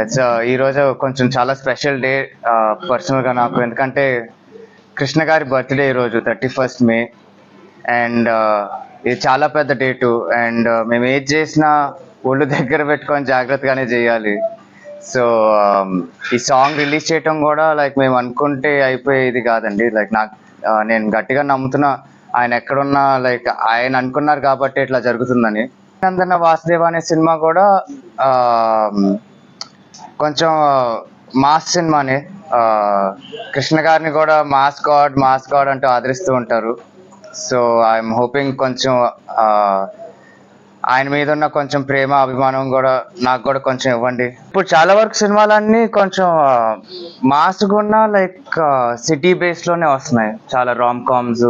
It's ఈ రోజు కొంచెం చాలా స్పెషల్ డే పర్సనల్గా నాకు. ఎందుకంటే కృష్ణ గారి బర్త్డే ఈ రోజు థర్టీ ఫస్ట్ మే అండ్ ఇది చాలా పెద్ద డేటు అండ్ మేము ఏది చేసినా ఒళ్ళు దగ్గర పెట్టుకొని జాగ్రత్తగానే చేయాలి. సో ఈ సాంగ్ రిలీజ్ చేయటం కూడా లైక్ మేము అనుకుంటే అయిపోయేది కాదండి. లైక్ నాకు నేను గట్టిగా నమ్ముతున్నా ఆయన ఎక్కడున్నా లైక్ ఆయన అనుకున్నారు కాబట్టి ఇట్లా జరుగుతుందని. నందన వాసుదేవ అనే సినిమా కూడా కొంచెం మాస్ సినిమానే. కృష్ణ గారిని కూడా మాస్ గాడ్ మాస్ గాడ్ అంటూ ఆదరిస్తూ ఉంటారు. సో ఐఎమ్ హోపింగ్ కొంచెం ఆయన మీద ఉన్న కొంచెం ప్రేమ అభిమానం కూడా నాకు కూడా కొంచెం ఇవ్వండి. ఇప్పుడు చాలా వరకు సినిమాలన్నీ కొంచెం మాస్గా ఉన్న లైక్ సిటీ బేస్లోనే వస్తున్నాయి. చాలా రామ్ కామ్స్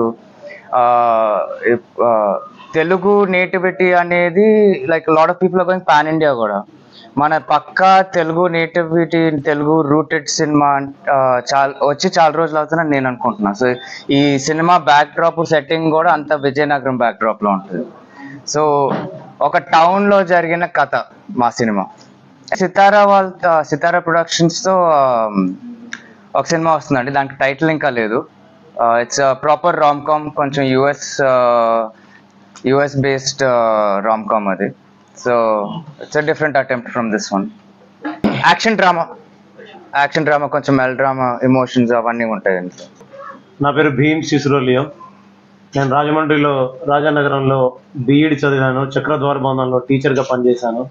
తెలుగు నేటివిటీ అనేది like lot of people going pan India కూడా. మన పక్కా Telugu nativity Telugu rooted cinema చాలా వచ్చి చాలా రోజులు అవుతుందని నేను అనుకుంటున్నాను సో ఈ సినిమా బ్యాక్ డ్రాప్ సెట్టింగ్ కూడా అంత విజయనగరం బ్యాక్ డ్రాప్లో ఉంటుంది. సో ఒక టౌన్లో జరిగిన కథ మా సినిమా. సితారా వాళ్ళ సితారా ప్రొడక్షన్స్తో ఒక సినిమా వస్తుందండి. దానికి టైటిల్ ఇంకా లేదు. ఇట్స్ ప్రాపర్ రామ్ కామ్ కొంచెం US US based rom com అది. So it's different attempt from this one action drama action drama కొంచెం మెల్ డ్రామా ఎమోషన్స్ అవన్నీ ఉంటాయి ఇంట్లో నా పేరు భీమ్ శిశురోలియం నేను రాజమండ్రిలో రాజానగరంలో బీఈడి చదివాను. చక్రద్వార భవనంలో టీచర్గా పనిచేశాను.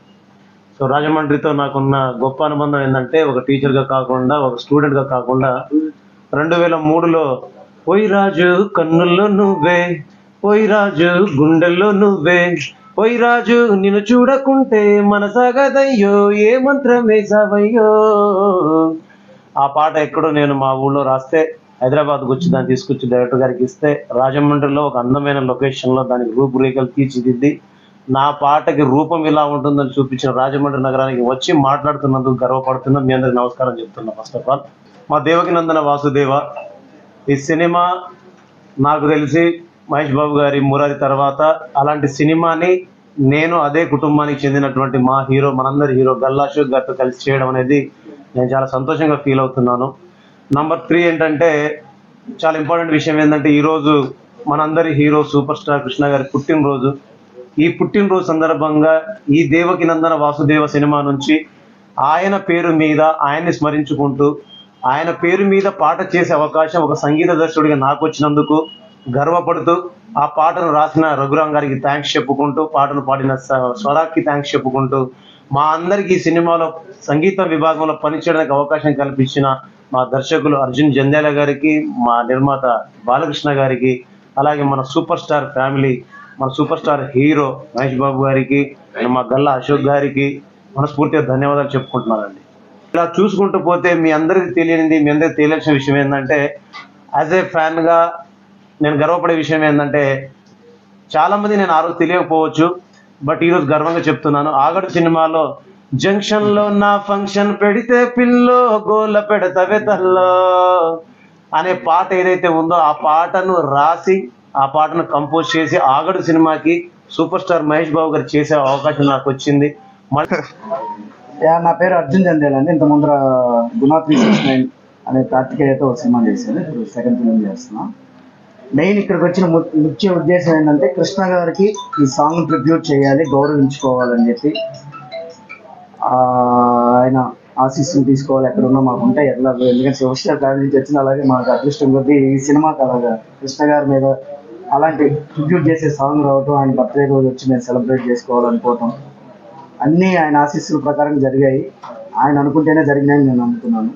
సో రాజమండ్రితో నాకున్న గొప్ప అనుబంధం ఏంటంటే ఒక టీచర్గా కాకుండా ఒక స్టూడెంట్గా కాకుండా రెండు వేల మూడులో పోయి రాజు కన్నుల్లో నువ్వే. పోయి రాజు గుండెల్లో నువ్వే. ఓయ్ రాజు నిన్ను చూడకుంటే మనసాగదయ్యో ఏ మంత్రం వేసావయ్యో ఆ పాట ఎక్కడో నేను మా ఊళ్ళో రాస్తే హైదరాబాద్కి వచ్చి దాన్ని తీసుకొచ్చి డైరెక్టర్ గారికి ఇస్తే రాజమండ్రిలో ఒక అందమైన లొకేషన్లో దానికి రూపురేఖలు తీర్చిదిద్ది నా పాటకి రూపం ఇలా ఉంటుందని చూపించిన రాజమండ్రి నగరానికి వచ్చి మాట్లాడుతున్నందుకు గర్వపడుతున్నా. మీ అందరికి నమస్కారం చెప్తున్నా ఫస్ట్ ఆఫ్ ఆల్ మా దేవకి నందన వాసుదేవ. ఈ సినిమా నాకు తెలిసి మహేష్ బాబు గారి మురారి తర్వాత అలాంటి సినిమాని నేను అదే కుటుంబానికి చెందినటువంటి మా హీరో మనందరి హీరో గల్లా అశోక్ గారితో కలిసి చేయడం అనేది నేను చాలా సంతోషంగా ఫీల్ అవుతున్నాను. నంబర్ త్రీ ఏంటంటే చాలా ఇంపార్టెంట్ విషయం ఏంటంటే ఈరోజు మనందరి హీరో సూపర్ స్టార్ కృష్ణ గారి పుట్టినరోజు. ఈ పుట్టినరోజు సందర్భంగా ఈ దేవకి నందన వాసుదేవ సినిమా నుంచి ఆయన పేరు మీద ఆయన్ని స్మరించుకుంటూ ఆయన పేరు మీద పాట చేసే అవకాశం ఒక సంగీత దర్శకుడిగా నాకు వచ్చినందుకు గర్వపడుతూ ఆ పాటను రాసిన రఘురాం గారికి థ్యాంక్స్ చెప్పుకుంటూ పాటను పాడిన స్వరాకి థ్యాంక్స్ చెప్పుకుంటూ మా అందరికి ఈ సినిమాలో సంగీత విభాగంలో పనిచేయడానికి అవకాశం కల్పించిన మా దర్శకులు అర్జున్ జంధ్యాల గారికి మా నిర్మాత బాలకృష్ణ గారికి అలాగే మన సూపర్ స్టార్ ఫ్యామిలీ మన super star hero Mahesh Babu గారికి మా గల్లా అశోక్ గారికి మనస్ఫూర్తిగా ధన్యవాదాలు చెప్పుకుంటున్నానండి. ఇలా చూసుకుంటూ పోతే మీ అందరికి తెలియనిది మీ అందరికి తెలియాల్సిన విషయం ఏంటంటే యాజ్ ఏ ఫ్యాన్గా నేను గర్వపడే విషయం ఏంటంటే చాలామంది నేను ఆ రోజు తెలియకపోవచ్చు బట్ ఈరోజు గర్వంగా చెప్తున్నాను. ఆగడు సినిమాలో జంక్షన్లో నా ఫంక్షన్ పెడితే పిల్లో గోల పెడతవే తల్లో అనే పాట ఏదైతే ఉందో ఆ పాటను రాసి ఆ పాటను కంపోజ్ చేసి ఆగడు సినిమాకి సూపర్ స్టార్ మహేష్ బాబు గారు చేసే అవకాశం నాకు వచ్చింది. యా, నా పేరు అర్జున్ జందేల్ అండి. ఇంత ముందర గుణా త్రీ సిక్స్ నైన్ అనే కార్తికేయతో సినిమా చేశాను ఇప్పుడు సెకండ్ ఫిల్మ్ చేస్తున్నా. మెయిన్ ఇక్కడికి వచ్చిన ము- ముఖ్య ఉద్దేశం ఏంటంటే కృష్ణ గారికి ఈ సాంగ్ ట్రిబ్యూట్ చేయాలి గౌరవించుకోవాలని చెప్పి. ఆయన ఆశీస్సులు తీసుకోవాలి ఎక్కడ ఉన్నా మాకు ఉంటాయి ఎట్లా ఎందుకంటే సోషల్ ఫ్యామిలీ వచ్చిన అలాగే మాకు అదృష్టం కొద్దీ ఈ సినిమాకి అలాగా కృష్ణ గారి మీద అలాంటి ట్రిబ్యూట్ చేసే సాంగ్ రావటం ఆయన బర్త్డే రోజు వచ్చి మేము సెలబ్రేట్ చేసుకోవాలనుకోవటం అన్నీ ఆయన ఆశీస్సుల ప్రకారం జరిగాయి. ఆయన అనుకుంటేనే జరిగినాయని నేను అనుకున్నాను.